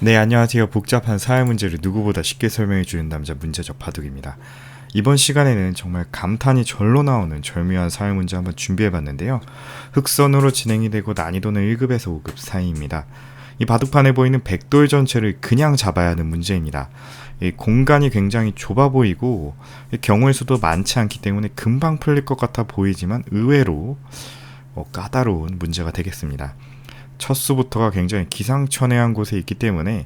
네, 안녕하세요. 복잡한 사회 문제를 누구보다 쉽게 설명해 주는 남자 문제적 바둑입니다. 이번 시간에는 정말 감탄이 절로 나오는 절묘한 사회 문제 한번 준비해 봤는데요. 흑선으로 진행이 되고 난이도는 1급에서 5급 사이입니다. 이 바둑판에 보이는 백돌 전체를 그냥 잡아야 하는 문제입니다. 이 공간이 굉장히 좁아 보이고 경우의 수도 많지 않기 때문에 금방 풀릴 것 같아 보이지만 의외로 어, 까다로운 문제가 되겠습니다. 첫 수부터가 굉장히 기상천외한 곳에 있기 때문에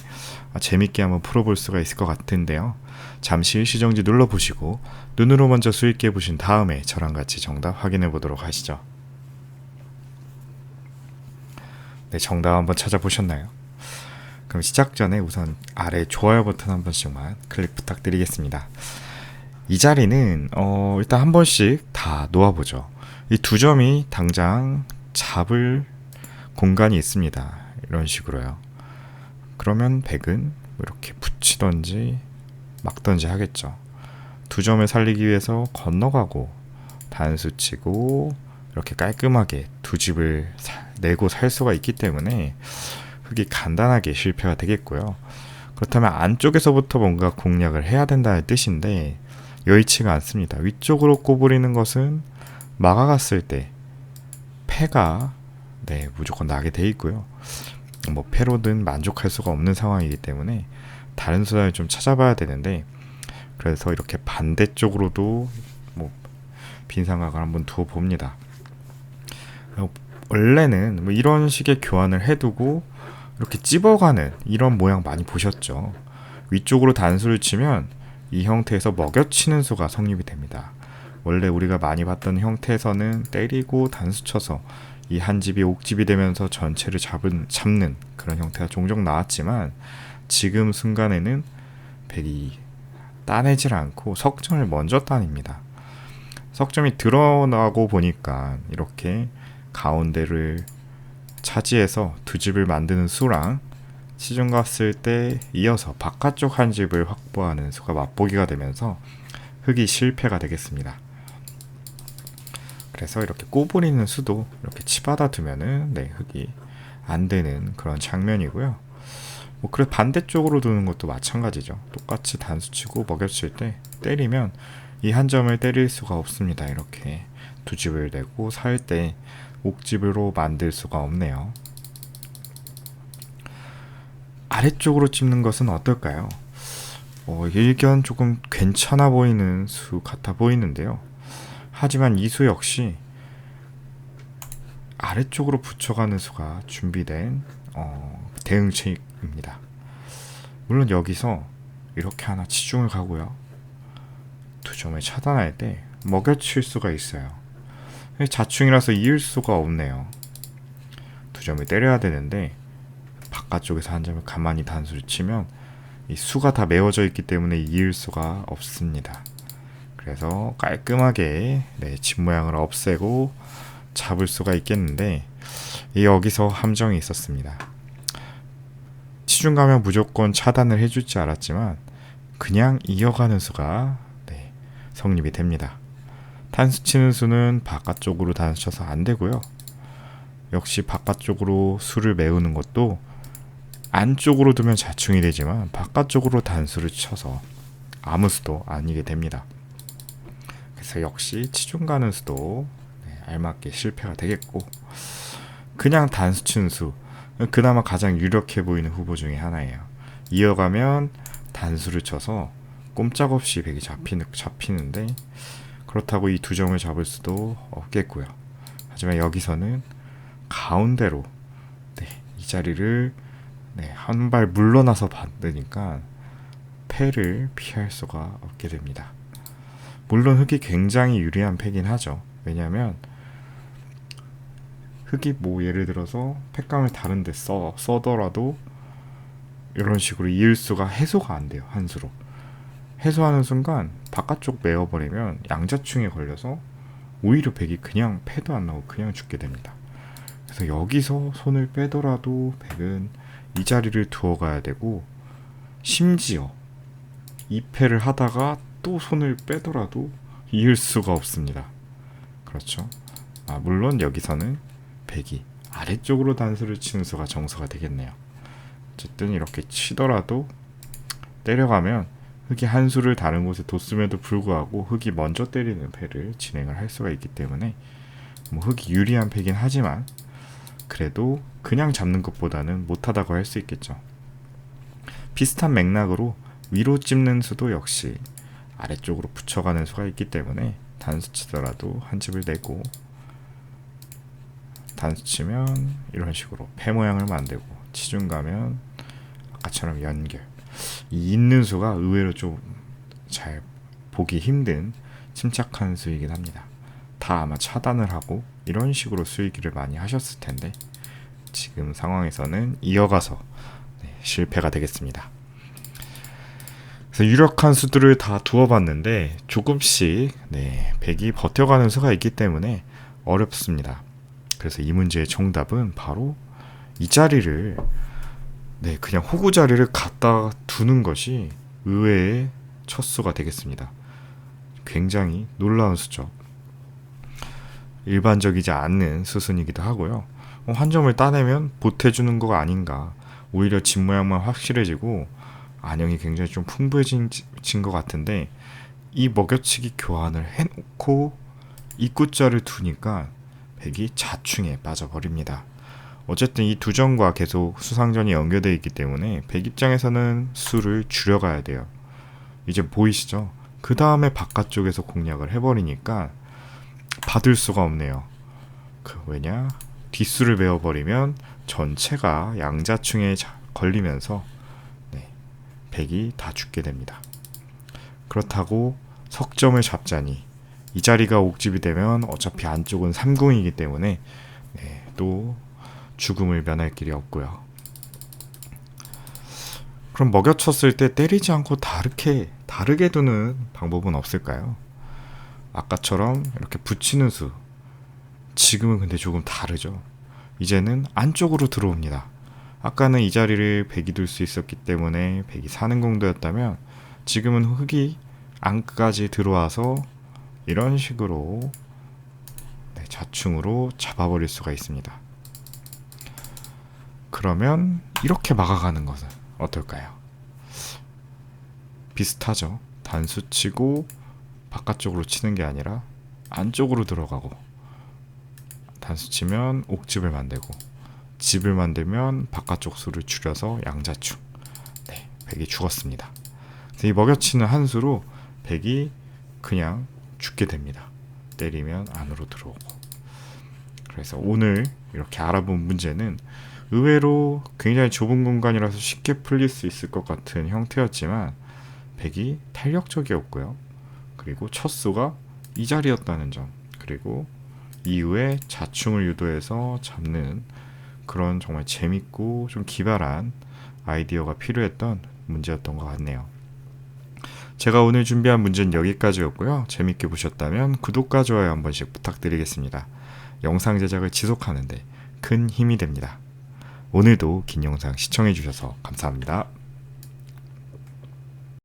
재밌게 한번 풀어볼 수가 있을 것 같은데요. 잠시 일시정지 눌러보시고 눈으로 먼저 수익해 보신 다음에 저랑 같이 정답 확인해 보도록 하시죠. 네, 정답 한번 찾아보셨나요? 그럼 시작 전에 우선 아래 좋아요 버튼 한 번씩만 클릭 부탁드리겠습니다. 이 자리는 어, 일단 한 번씩 다 놓아보죠. 이 두 점이 당장 잡을 공간이 있습니다. 이런 식으로요. 그러면 백은 이렇게 붙이던지 막던지 하겠죠. 두 점을 살리기 위해서 건너가고 단수 치고 이렇게 깔끔하게 두 집을 사, 내고 살 수가 있기 때문에 흙이 간단하게 실패가 되겠고요. 그렇다면 안쪽에서부터 뭔가 공략을 해야 된다는 뜻인데 여의치가 않습니다. 위쪽으로 꼬부리는 것은 막아갔을 때 패가 네, 무조건 나게 돼 있고요. 뭐 패로든 만족할 수가 없는 상황이기 때문에 다른 수단을 좀 찾아봐야 되는데 그래서 이렇게 반대쪽으로도 뭐 빈상각을 한번 두어 봅니다. 원래는 뭐 이런 식의 교환을 해두고 이렇게 찝어가는 이런 모양 많이 보셨죠. 위쪽으로 단수를 치면 이 형태에서 먹여치는 수가 성립이 됩니다. 원래 우리가 많이 봤던 형태에서는 때리고 단수 쳐서 이 한 집이 옥집이 되면서 전체를 잡은, 잡는 그런 형태가 종종 나왔지만 지금 순간에는 백이 따내질 않고 석점을 먼저 따냅니다. 석점이 드러나고 보니까 이렇게 가운데를 차지해서 두 집을 만드는 수랑 시중 갔을 때 이어서 바깥쪽 한 집을 확보하는 수가 맛보기가 되면서 흙이 실패가 되겠습니다. 그래서 이렇게 꼬부리는 수도 이렇게 치받아 두면은 네, 흙이 안 되는 그런 장면이고요. 뭐 그래 반대쪽으로 두는 것도 마찬가지죠. 똑같이 단수 치고 먹여칠 때 때리면 이 한 점을 때릴 수가 없습니다. 이렇게 두 집을 내고 살 때 옥집으로 만들 수가 없네요. 아래쪽으로 찝는 것은 어떨까요? 어, 일견 조금 괜찮아 보이는 수 같아 보이는데요. 하지만 이수 역시 아래쪽으로 붙여가는 수가 준비된 어, 대응책입니다. 물론 여기서 이렇게 하나 치중을 가고요. 두 점을 차단할 때 먹여칠 수가 있어요. 자충이라서 이을 수가 없네요. 두 점을 때려야 되는데 바깥쪽에서 한 점을 가만히 단수를 치면 이 수가 다 메워져 있기 때문에 이을 수가 없습니다. 그래서 깔끔하게 네, 집 모양을 없애고 잡을 수가 있겠는데 여기서 함정이 있었습니다. 치중 가면 무조건 차단을 해줄 줄 알았지만 그냥 이어가는 수가 네, 성립이 됩니다. 단수 치는 수는 바깥쪽으로 단수 쳐서 안 되고요. 역시 바깥쪽으로 수를 메우는 것도 안쪽으로 두면 자충이 되지만 바깥쪽으로 단수를 쳐서 아무 수도 아니게 됩니다. 그래서 역시 치중 가는 수도 네, 알맞게 실패가 되겠고 그냥 단수 치는 수 그나마 가장 유력해 보이는 후보 중에 하나예요. 이어가면 단수를 쳐서 꼼짝없이 백이 잡히는, 잡히는데 그렇다고 이 두 점을 잡을 수도 없겠고요. 하지만 여기서는 가운데로 네, 이 자리를 네, 한 발 물러나서 받으니까 패를 피할 수가 없게 됩니다. 물론 흙이 굉장히 유리한 패긴 하죠. 왜냐하면 흙이 뭐 예를 들어서 팩감을 다른데 써 써더라도 이런 식으로 이을수가 해소가 안 돼요 한 수로 해소하는 순간 바깥쪽 메어버리면 양자충에 걸려서 오히려 백이 그냥 패도 안 나고 그냥 죽게 됩니다. 그래서 여기서 손을 빼더라도 백은 이 자리를 두어 가야 되고 심지어 2패를 하다가 또 손을 빼더라도 이을 수가 없습니다. 그렇죠. 아, 물론 여기서는 백이 아래쪽으로 단수를 치는 수가 정서가 되겠네요. 어쨌든 이렇게 치더라도 때려가면 흑이 한 수를 다른 곳에 뒀음에도 불구하고 흑이 먼저 때리는 패를 진행을 할 수가 있기 때문에 뭐 흑이 유리한 패긴 하지만 그래도 그냥 잡는 것보다는 못하다고 할 수 있겠죠. 비슷한 맥락으로 위로 찝는 수도 역시 아래쪽으로 붙여가는 수가 있기 때문에 단수 치더라도 한 집을 내고 단수 치면 이런 식으로 패 모양을 만들고 치중 가면 아까처럼 연결 이 있는 수가 의외로 좀 잘 보기 힘든 침착한 수이긴 합니다. 다 아마 차단을 하고 이런 식으로 수익을 많이 하셨을 텐데 지금 상황에서는 이어가서 네, 실패가 되겠습니다. 그래서 유력한 수들을 다 두어봤는데 조금씩 네, 백이 버텨가는 수가 있기 때문에 어렵습니다. 그래서 이 문제의 정답은 바로 이 자리를 네, 그냥 호구 자리를 갖다 두는 것이 의외의 첫 수가 되겠습니다. 굉장히 놀라운 수죠. 일반적이지 않는 수순이기도 하고요. 어, 한 점을 따내면 보태주는 거 아닌가. 오히려 집 모양만 확실해지고 안형이 굉장히 좀 풍부해진 것 같은데 이 먹여치기 교환을 해놓고 입구자를 두니까 백이 자충에 빠져버립니다. 어쨌든 이두 점과 계속 수상전이 연결되어 있기 때문에 백 입장에서는 수를 줄여가야 돼요. 이제 보이시죠? 그 다음에 바깥쪽에서 공략을 해버리니까 받을 수가 없네요. 그 왜냐? 뒷수를 베어버리면 전체가 양자충에 걸리면서 네, 백이 다 죽게 됩니다. 그렇다고 석점을 잡자니 이 자리가 옥집이 되면 어차피 안쪽은 삼궁이기 때문에 네, 또 죽음을 면할 길이 없고요. 그럼 먹여쳤을 때 때리지 않고 다르게 다르게 두는 방법은 없을까요? 아까처럼 이렇게 붙이는 수. 지금은 근데 조금 다르죠. 이제는 안쪽으로 들어옵니다. 아까는 이 자리를 백이 둘 수 있었기 때문에 백이 사는 공도였다면 지금은 흑이 안까지 들어와서 이런 식으로 네, 좌충으로 잡아버릴 수가 있습니다. 그러면 이렇게 막아가는 것은 어떨까요? 비슷하죠. 단수 치고 바깥쪽으로 치는 게 아니라 안쪽으로 들어가고 단수 치면 옥집을 만들고 집을 만들면 바깥쪽 수를 줄여서 양자충. 네, 백이 죽었습니다. 이 먹여치는 한 수로 백이 그냥 죽게 됩니다. 때리면 안으로 들어오고. 그래서 오늘 이렇게 알아본 문제는 의외로 굉장히 좁은 공간이라서 쉽게 풀릴 수 있을 것 같은 형태였지만 백이 탄력적이었고요. 그리고 첫 수가 이 자리였다는 점. 그리고 이후에 자충을 유도해서 잡는 그런 정말 재밌고 좀 기발한 아이디어가 필요했던 문제였던 것 같네요. 제가 오늘 준비한 문제는 여기까지였고요. 재밌게 보셨다면 구독과 좋아요 한 번씩 부탁드리겠습니다. 영상 제작을 지속하는데 큰 힘이 됩니다. 오늘도 긴 영상 시청해주셔서 감사합니다.